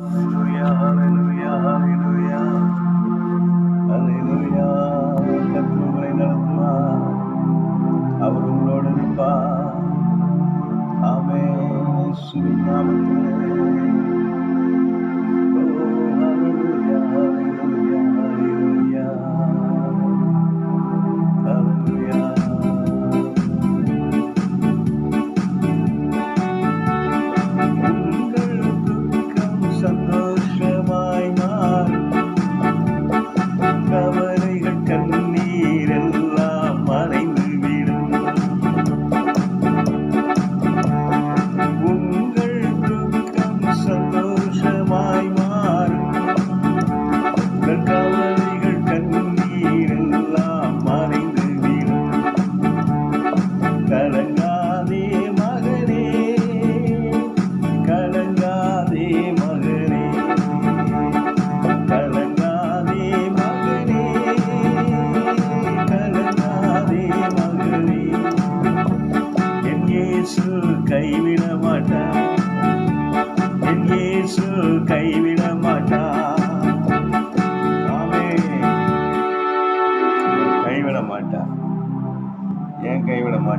Hallelujah, hallelujah, hallelujah. Hallelujah. கர்த்தர் உங்களை நடத்துவார். அவர் உங்களோடு இருப்பார். ஆமென். இயேசுவின்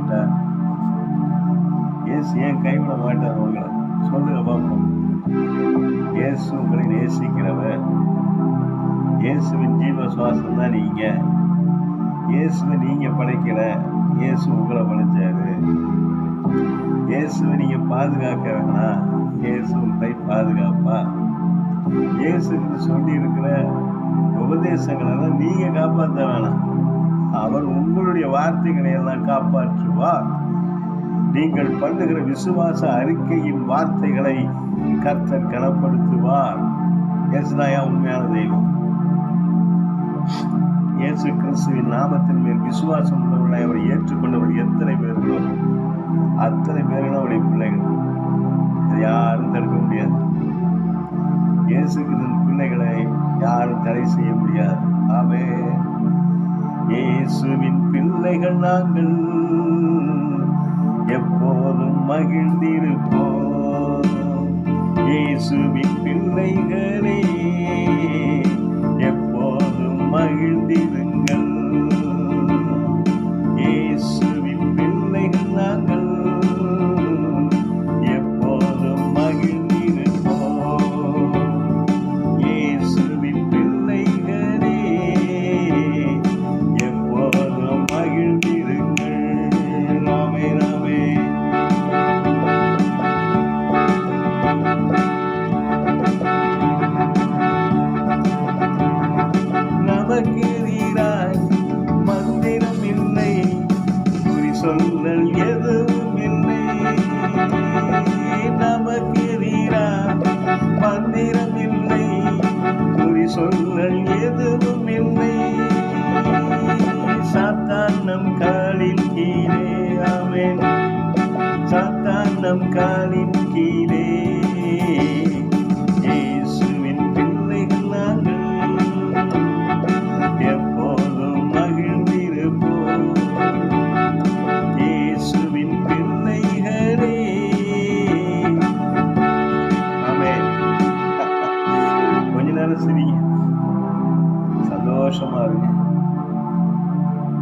மாட்டார். இயேசு ஏன் கைவிட மாட்டார் உங்களை? சொல்லுங்க பார்ப்போம். இயேசு உங்களை நேசிக்கிறவர். இயேசுவின் ஜீவ சுவாசம் தான் நீங்க. இயேசுவை நீங்க படைக்கல. இயேசு உங்களை படைச்சாரு. இயேசுவை நீங்க பாதுகாக்க வேணாம். இயேசு உங்களை பாதுகாப்பா. இயேசு சொல்லி இருக்கிற உபதேசங்களை எல்லாம் நீங்க காப்பாற்ற வேணாம். அவர் உங்களுடைய வார்த்தைகளை எல்லாம் காப்பாற்றுவார் நீங்கள் பண்ணுகிற விசுவாச அறிக்கையின் வார்த்தைகளை கர்த்தர் கனப்படுத்துவார். இயேசுதாயா உண்மையான தெய்வம். இயேசு கிறிஸ்துவின் நாமத்தின் மேல் விசுவாசம் உள்ளவர்களை அவரை ஏற்றுக்கொண்டவர் எத்தனை பேர்களோ அத்தனை பேர்களும் அவருடைய பிள்ளைகள். யாரும் தடுக்க முடியாது. இயேசு யாரும் தடை செய்ய முடியாது. ஆமே இயேசுவின் பிள்ளைகள் நாங்கள் எப்போதும் மகிழ்ந்திருப்போம். இயேசுவின் பிள்ளைகளே. நமக்கெதிராய் மந்திரம் இல்லை. குறி சொல்லல் எதுவும் இல்லை. நமக்கிறீரா மந்திரம் இல்லை. குறி சொல்லல் எதுவும் சந்தோஷமா இருங்க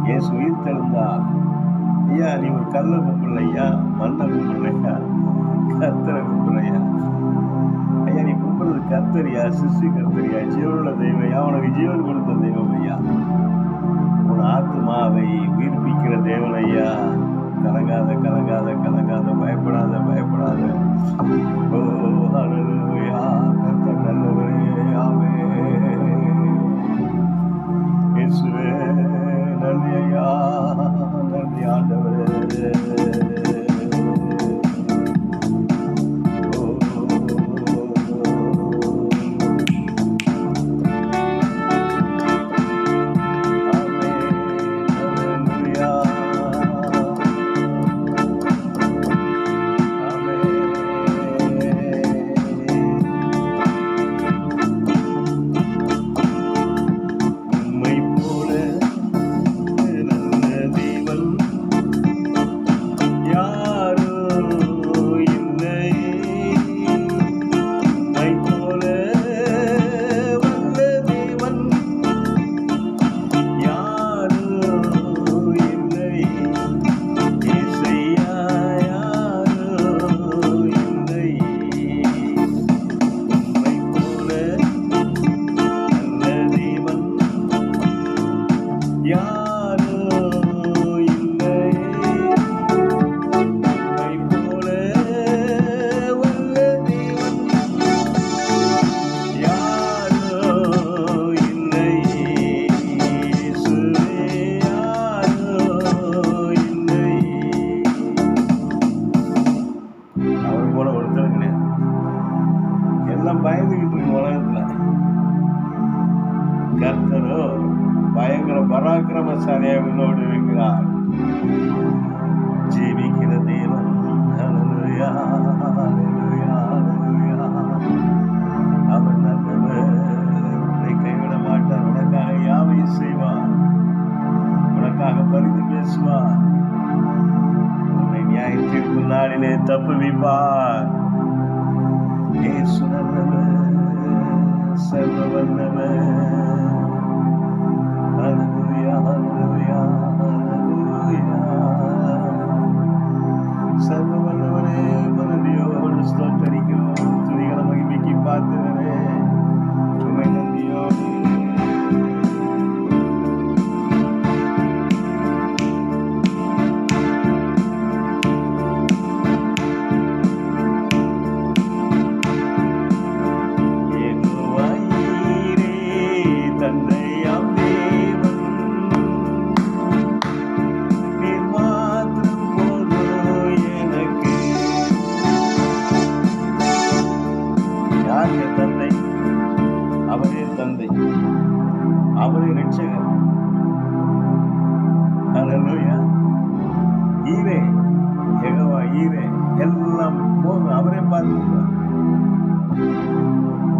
ஏசு உயிர் தெழுந்தா. ஐயா நீ ஒரு கல்ல கும்பிடல ஐயா. மண்ணை கும்பிடல ஐயா. கர்த்தரை ஐயா. நீ கும்பிடுறது கர்த்தரியா? சிசு கர்த்தரியா? ஜீவனுள்ள தெய்வம் ஐயா. உனக்கு ஜீவன் கொடுத்த தெய்வம் ஐயா. உன் ஆத்மாவை உயிர்ப்பிக்கிற தேவன் ஐயா. கலங்காத கலங்காத கலங்காத பயப்படாத பயப்படாத. ஓ ஹalleluya. கர்த்தர் நல்லவரே. ஆமென். Yeah. பயங்கர பராக்கிரமசாலியாக உன்னோடு இருக்கிறார். ஜீவிக்கிற தேவன். ஹalleluya ஹalleluya ஹalleluya. அவர் நல்லவர். உன்னை கைவிட மாட்டார். உனக்காக யாவையும் செய்வார்? உனக்காக பரிந்து பேசுவார். உன்னை நியாய தீர்ப்பு நாளிலே தப்புவிப்பார். இயேசு நல்லவர் சர்வ வல்லவர்.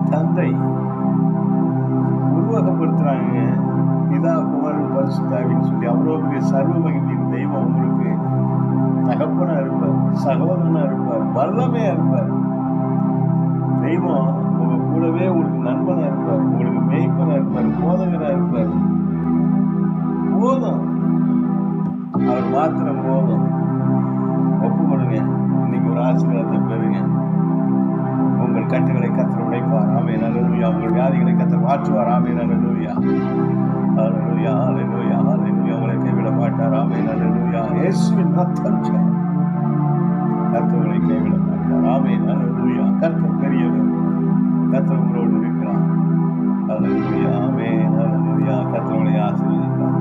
தந்தை. உருவகப்படுத்துறாங்க. பிதா குமாரன் பரிசுத்தாவின்னு சொல்லி அவ்வளோ பெரிய சர்வ மகிழ்ச்சியின் தெய்வம் உங்களுக்கு தகப்பனா இருப்பார் சகோதரனா இருப்பார் வல்லமையா இருப்பார். தெய்வம் உங்க கூடவே உங்களுக்கு நண்பனா இருப்பார் உங்களுக்கு மேய்ப்பனா இருப்பார் போதகனா இருப்பார். போதும். அவர் மாத்திரம் போதும். ஒப்பு கொடுங்க இன்னைக்கு ஒரு ஆசீர்வாதத்தை கட்டுகளை கத்தர் உடைப்பார். ஆமே நல்லூயா உங்கள் வியாதிகளை கத்தர் மாற்றுவார். ஆமே நல்லூயா அல்லூயா அல்லூயா அல்லூயா உங்களை கைவிட மாட்டார் ஆமே நல்லூயா இயேசுவின் ரத்தம் கத்தர் உங்களை கைவிட மாட்டார் ஆமே நல்லூயா கத்தர் பெரியவர். கத்தர் உங்களோடு இருக்கிறார். அல்லூயா ஆமே நல்லூயா கத்தர் உங்களை ஆசீர்வதிப்பார்.